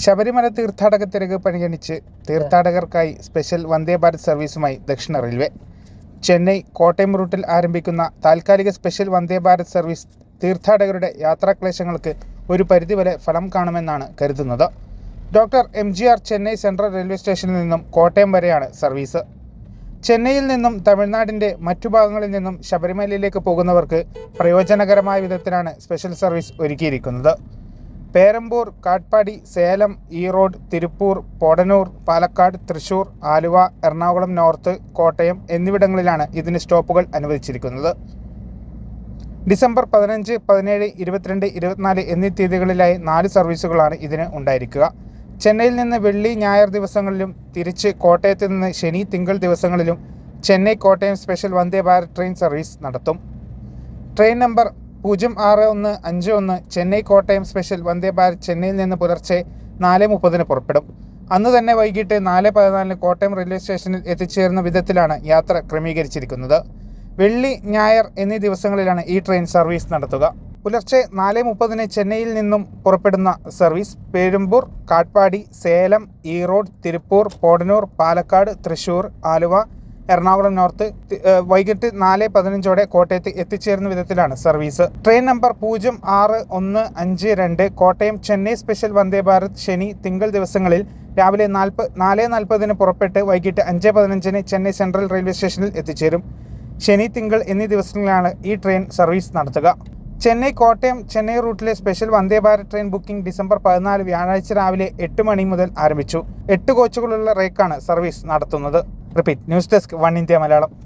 ശബരിമല തീർത്ഥാടക തിരക്ക് പരിഗണിച്ച് തീർത്ഥാടകർക്കായി സ്പെഷ്യൽ വന്ദേ ഭാരത് സർവീസുമായി ദക്ഷിണ റെയിൽവേ. ചെന്നൈ കോട്ടയം റൂട്ടിൽ ആരംഭിക്കുന്ന താൽക്കാലിക സ്പെഷ്യൽ വന്ദേ ഭാരത് സർവീസ് തീർത്ഥാടകരുടെ യാത്രാക്ലേശങ്ങൾക്ക് ഒരു പരിധിവരെ ഫലം കാണുമെന്നാണ് കരുതുന്നത്. Doctor M G R Chennai central railway സ്റ്റേഷനിൽ നിന്നും കോട്ടയം വരെയാണ് സർവീസ്. ചെന്നൈയിൽ നിന്നും തമിഴ്നാടിന്റെ മറ്റു ഭാഗങ്ങളിൽ നിന്നും ശബരിമലയിലേക്ക് പോകുന്നവർക്ക് പ്രയോജനകരമായ വിധത്തിലാണ് സ്പെഷ്യൽ സർവീസ് ഒരുക്കിയിരിക്കുന്നത്. പേരമ്പൂർ കാട്ട്പാടി സേലം ഈറോഡ് തിരുപ്പൂർ പൊടനൂർ പാലക്കാട് തൃശൂർ ആലുവ എറണാകുളം നോർത്ത് കോട്ടയം എന്നിവിടങ്ങളിലാണ് ഇതിന് സ്റ്റോപ്പുകൾ അനുവദിച്ചിരിക്കുന്നത്. ഡിസംബർ പതിനഞ്ച് പതിനേഴ് ഇരുപത്തിരണ്ട് ഇരുപത്തിനാല് എന്നീ തീയതികളിലായി നാല് സർവീസുകളാണ് ഇതിന് ഉണ്ടായിരിക്കുക. ചെന്നൈയിൽ നിന്ന് വെള്ളി ഞായർ ദിവസങ്ങളിലും തിരിച്ച് കോട്ടയത്ത് നിന്ന് ശനി തിങ്കൾ ദിവസങ്ങളിലും Chennai Kottayam special Vande Bharat train service നടത്തും. ട്രെയിൻ നമ്പർ പൂജ്യം ആറ് ഒന്ന് അഞ്ച് ഒന്ന് ചെന്നൈ കോട്ടയം സ്പെഷ്യൽ വന്ദേ ഭാരത് ചെന്നൈയിൽ നിന്ന് പുലർച്ചെ നാല് മുപ്പതിന് പുറപ്പെടും. അന്ന് തന്നെ വൈകിട്ട് നാല് പതിനാലിന് കോട്ടയം റെയിൽവേ സ്റ്റേഷനിൽ എത്തിച്ചേരുന്ന വിധത്തിലാണ് യാത്ര ക്രമീകരിച്ചിരിക്കുന്നത്. വെള്ളി ഞായർ എന്നീ ദിവസങ്ങളിലാണ് ഈ ട്രെയിൻ സർവീസ് നടത്തുക. പുലർച്ചെ നാല് മുപ്പതിന് ചെന്നൈയിൽ നിന്നും പുറപ്പെടുന്ന സർവീസ് പേരുമ്പൂർ കാട്ട്പാടി സേലം ഈറോഡ് തിരുപ്പൂർ പോടനൂർ പാലക്കാട് തൃശൂർ ആലുവ എറണാകുളം നോർത്ത് വൈകിട്ട് നാല് പതിനഞ്ചോടെ കോട്ടയത്ത് എത്തിച്ചേരുന്ന വിധത്തിലാണ് സർവീസ്. ട്രെയിൻ നമ്പർ പൂജ്യം ആറ് ഒന്ന് അഞ്ച് രണ്ട് കോട്ടയം ചെന്നൈ സ്പെഷ്യൽ വന്ദേ ഭാരത് ശനി തിങ്കൾ ദിവസങ്ങളിൽ രാവിലെ നാൽപ്പ നാല് നാൽപ്പതിന് പുറപ്പെട്ട് വൈകിട്ട് അഞ്ച് പതിനഞ്ചിന് ചെന്നൈ സെൻട്രൽ റെയിൽവേ സ്റ്റേഷനിൽ എത്തിച്ചേരും. ശനി തിങ്കൾ എന്നീ ദിവസങ്ങളിലാണ് ഈ ട്രെയിൻ സർവീസ് നടത്തുക. Chennai Kottayam Chennai റൂട്ടിലെ special Vande Bharat train booking December പതിനാല് വ്യാഴാഴ്ച രാവിലെ എട്ട് മണി മുതൽ ആരംഭിച്ചു. എട്ട് കോച്ചുകളുള്ള റേക്കാണ് സർവീസ് നടത്തുന്നത്. Repeat. News desk one India Malayalam.